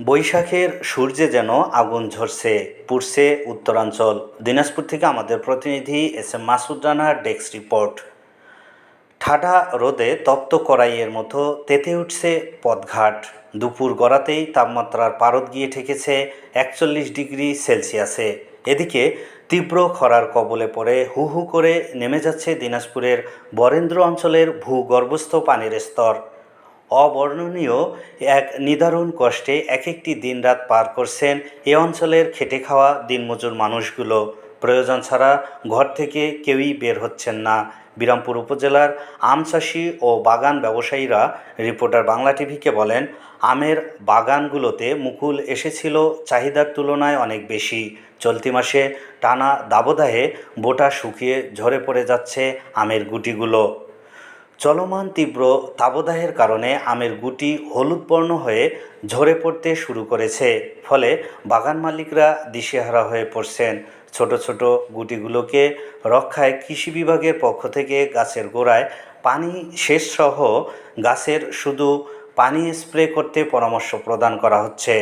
বৈশাখের সূর্যে যেন আগুন ঝরছে, পুড়ছে উত্তরাঞ্চল। দিনাজপুর থেকে আমাদের প্রতিনিধি এস এম মাসুদ রানার ডেস্ক রিপোর্ট। ঠাডা রোদে তপ্ত কড়াইয়ের মতো তেতে উঠছে পথঘাট। দুপুর গড়াতেই তাপমাত্রার পারদ গিয়ে ঠেকেছে একচল্লিশ ডিগ্রি সেলসিয়াসে। এদিকে তীব্র খরার কবলে পড়ে হু হু করে নেমে যাচ্ছে দিনাজপুরের বরেন্দ্র অঞ্চলের ভূগর্ভস্থ পানির স্তর। অবর্ণনীয় এক নিদারুণ কষ্টে এক একটি দিন রাত পার করছেন এ অঞ্চলের খেটে খাওয়া দিনমজুর মানুষগুলো। প্রয়োজন ছাড়া ঘর থেকে কেউই বের হচ্ছেন না। বিরামপুর উপজেলার আম চাষি ও বাগান ব্যবসায়ীরা রিপোর্টার বাংলা টিভিকে বলেন, আমের বাগানগুলোতে মুকুল এসেছিল চাহিদার তুলনায় অনেক বেশি। চলতি মাসে টানা দাবদাহে বোটা শুকিয়ে ঝরে পড়ে যাচ্ছে আমের গুটিগুলো। চলমান তীব্র তাবদাহের কারণে আমের গুটি হলুদ বর্ণ হয়ে ঝরে পড়তে শুরু করেছে। ফলে বাগান মালিকরা দিশেহারা হয়ে পড়ছেন। ছোট ছোট গুটিগুলোকে রক্ষায় কৃষি বিভাগের পক্ষ থেকে গাছের গোড়ায় পানি শেষ সহ গাছের শুধু পানি স্প্রে করতে পরামর্শ প্রদান করা হচ্ছে।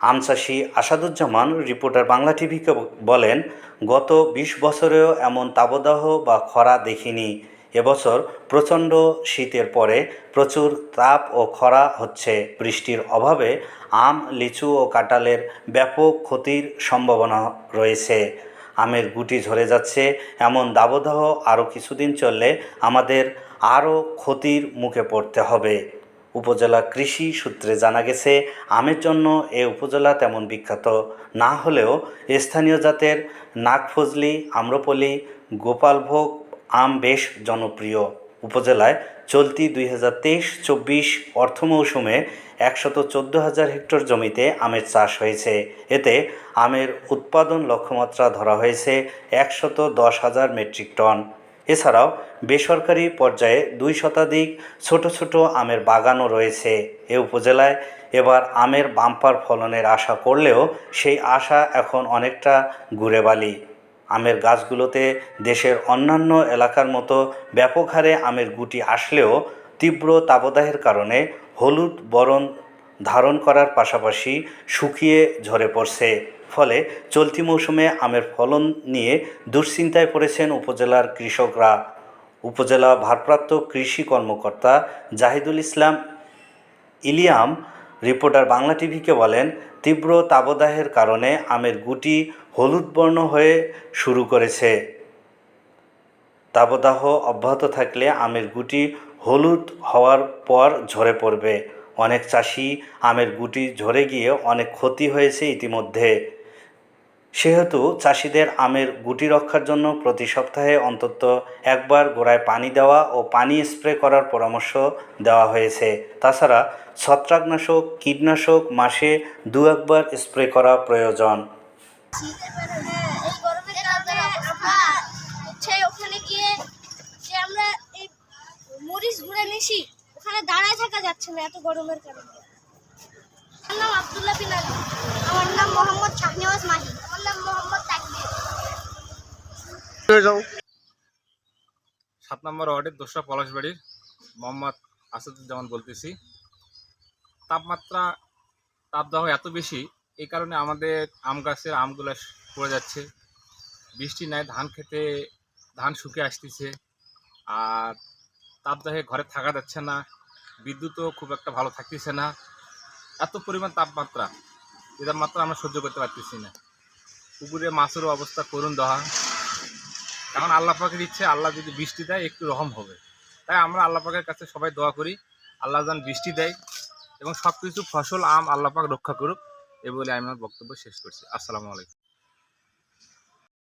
আমচাষি আসাদুজ্জামান, রিপোর্টার বাংলা টিভিকে বলেন, গত বিশ বছরেও এমন তাবদাহ বা খরা দেখিনি। এবছর প্রচণ্ড শীতের পরে প্রচুর তাপ ও খরা হচ্ছে। বৃষ্টির অভাবে আম, লিচু ও কাঁঠালের ব্যাপক ক্ষতির সম্ভাবনা রয়েছে। আমের গুটি ঝরে যাচ্ছে, এমন দাবদাহ আরও কিছুদিন চললে আমাদের আরও ক্ষতির মুখে পড়তে হবে। উপজেলা কৃষি সূত্রে জানা গেছে, আমের জন্য এ উপজেলা তেমন বিখ্যাত। না হলেও স্থানীয় জাতের নাগফজলি, আম্রপলি, গোপালভোগ আম বেশ জনপ্রিয়। উপজেলায় চলতি দুই হাজার তেইশ চব্বিশ অর্থ মৌসুমে একশত চোদ্দ হাজার হেক্টর জমিতে আমের চাষ হয়েছে। এতে আমের উৎপাদন লক্ষ্যমাত্রা ধরা হয়েছে একশত দশ হাজার মেট্রিক টন। এছাড়াও বেসরকারি পর্যায়ে দুই শতাধিক ছোট ছোট আমের বাগানও রয়েছে এ উপজেলায়। এবার আমের বাম্পার ফলনের আশা করলেও সেই আশা এখন অনেকটা ঘুরে বালি আমের গাছগুলোতে দেশের অন্যান্য এলাকার মতো ব্যাপক হারে আমের গুটি আসলেও তীব্র তাবদাহের কারণে হলুদ বরণ ধারণ করার পাশাপাশি শুকিয়ে ঝরে পড়ছে। ফলে চলতি মৌসুমে আমের ফলন নিয়ে দুশ্চিন্তায় পড়েছেন উপজেলার কৃষকরা। উপজেলা ভারপ্রাপ্ত কৃষি কর্মকর্তা জাহিদুল ইসলাম ইলিয়াম রিপোর্টার বাংলা টিভিকে বলেন, তীব্র তাবদাহের কারণে আমের গুটি হলুদ বর্ণ হয়ে শুরু করেছে। তাবদাহ অব্যাহত থাকলে আমের গুটি হলুদ হওয়ার পর ঝরে পড়বে। অনেক চাষি আমের গুটি ঝরে গিয়ে অনেক ক্ষতি হয়েছে ইতিমধ্যে। সেহেতু চাষিদের আমের গুটি রক্ষার জন্য প্রতি সপ্তাহে অন্তত একবার গোড়ায় পানি দেওয়া ও পানি স্প্রে করার পরামর্শ দেওয়া হয়েছে। তাছাড়া ছত্রাকনাশক, কীটনাশক মাসে দু একবার স্প্রে করা প্রয়োজন। ওখানে গিয়ে আমরা মরিচ ঘুরে ওখানে থাকা যাচ্ছে না এত গরমের কারণে মোহাম্মদ সাত নম্বর ওয়ার্ডের দোসরা পলাশবাড়ির মোহাম্মদ আসাদুজ্জামান বলতেছি। তাপমাত্রা তাপদাহ এত বেশি এই কারণে আমাদের আম গাছের আমগুলো পড়ে যাচ্ছে। বৃষ্টি নাই, ধান খেতে, ধান শুকিয়ে আসতেছে। আর তাপদাহে ঘরে থাকা যাচ্ছে না, বিদ্যুৎও খুব একটা ভালো থাকতেছে না। এত পরিমাণ তাপমাত্রা এই তাপমাত্রা আমরা সহ্য করতে পারতেছি না। পুকুরে মাছেরও অবস্থা করুন দহা। এখন আল্লাহ পাকের ইচ্ছে, আল্লাহ যদি বৃষ্টি দেয়, একটু রহম হবে। তাই আমরা আল্লাহ পাকের কাছে সবাই দোয়া করি, আল্লাহ যেন বৃষ্টি দেয়। এবং সব কিছু ফসল, আম আল্লাপাক রক্ষা করুক। এ বলে আমি আমার বক্তব্য শেষ করছি। আসসালামু আলাইকুম।